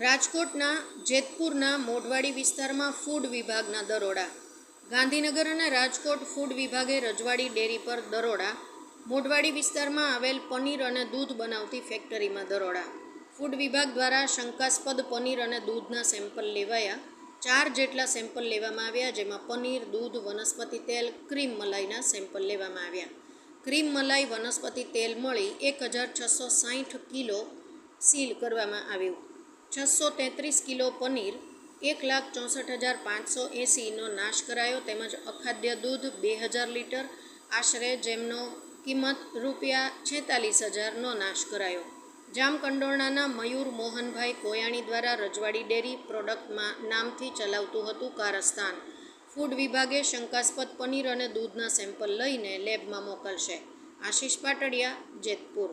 રાજકોટના, જેતપુરના, મોઢવાડી વિસ્તારમાં ફૂડ વિભાગના દરોડા. ગાંધીનગર અને રાજકોટ ફૂડ વિભાગે રજવાડી ડેરી પર દરોડા. મોઢવાડી વિસ્તારમાં આવેલ પનીર અને દૂધ બનાવતી ફેક્ટરીમાં દરોડા. ફૂડ વિભાગ દ્વારા શંકાસ્પદ પનીર અને દૂધના સેમ્પલ લેવાયા. ચાર જેટલા સેમ્પલ લેવામાં આવ્યા, જેમાં પનીર, દૂધ, વનસ્પતિ તેલ, ક્રીમ મલાઈના સેમ્પલ લેવામાં આવ્યા. ક્રીમ મલાઈ, વનસ્પતિ તેલ મળી એક હજાર છસો સાહીઠ કિલો સીલ કરવામાં આવ્યું. છસો તેત્રીસ કિલો પનીર, એક લાખ ચોસઠ હજાર પાંચસો એંસીનો નાશ કરાયો તેમજ અખાદ્ય દૂધ બે હજાર લીટર, આશરે જેમનો કિંમત રૂપિયા છેતાલીસ હજારનો નાશ કરાયો. જામકંડોરણાના મયુર મોહનભાઈ કોયાણી દ્વારા રજવાડી ડેરી પ્રોડક્ટમાં નામથી ચલાવતું હતું કારસ્તાન. ફૂડ વિભાગે શંકાસ્પદ પનીર અને દૂધના સેમ્પલ લઈને લેબમાં મોકલશે. આશીષ પાટડિયા, જેતપુર.